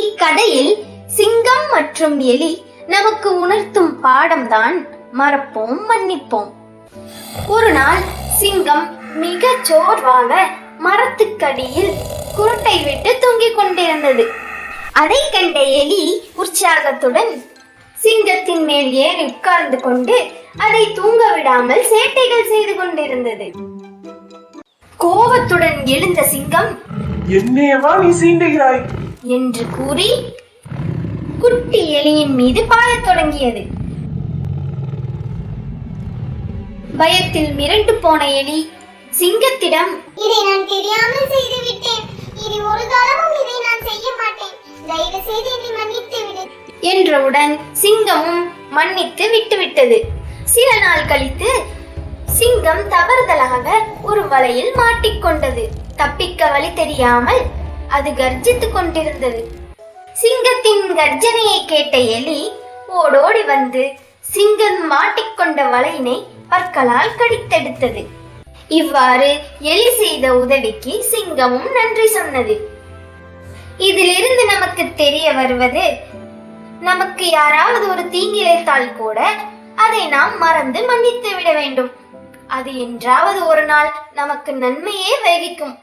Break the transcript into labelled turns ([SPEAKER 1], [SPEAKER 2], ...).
[SPEAKER 1] இக்கதையில் சிங்கம் மற்றும் எலி நமக்கு உணர்த்தும் பாடம்தான் மறப்போம் மன்னிப்போம். ஒரு நாள் சிங்கம் மிக சோர்வாக மரத்துக்கடியில் குருட்டை விட்டு தூங்கிக் கொண்டிருந்தது. அதை கண்ட எலி உற்சாகத்துடன் சிங்கத்தின் மேல் ஏறி உட்கார்ந்து கொண்டு அதை தூங்க விடாமல் சேட்டைகள் செய்து கொண்டிருந்தது. கோபத்துடன் எழுந்த சிங்கம்
[SPEAKER 2] என்னையவா நீ சீண்டுகிறாய்?
[SPEAKER 1] என்று கூறி குட்டி எலியின் மீது பாயத் தொடங்கியது. பயத்தில் மிரண்டு போன எலி சிங்கத்திடம்
[SPEAKER 3] இதை நான் தெரியாமல் செய்து விட்டேன் இனி ஒரு காலமும் இதை நான் செய்ய மாட்டேன். தயவு செய்து என்னை மன்னித்து விடு.
[SPEAKER 1] என்றவுடன் சிங்கமும் மன்னித்து விட்டுவிட்டது. சில நாள் கழித்து சிங்கம் தவறுதலாக ஒரு வலையில் மாட்டிக்கொண்டது. தப்பிக்க வழி தெரியாமல் அது கர்ஜித்துக் கொண்டிருந்தது. சிங்கத்தின் கர்ஜனையை கேட்ட எலி ஓடோடி வந்து சிங்கம் மாட்டிக்கொண்ட வலையினை பற்களால் கடித்தெடுத்தது. இவ்வாறு எலி செய்த உதவிக்கு சிங்கமும் நன்றி சொன்னது. இதிலிருந்து நமக்கு தெரிய வருவது நமக்கு யாராவது ஒரு தீங்கிழைத்தால் கூட அதை நாம் மறந்து மன்னித்து விட வேண்டும். அது என்றாவது ஒரு நாள் நமக்கு நன்மையே வைகிக்கும்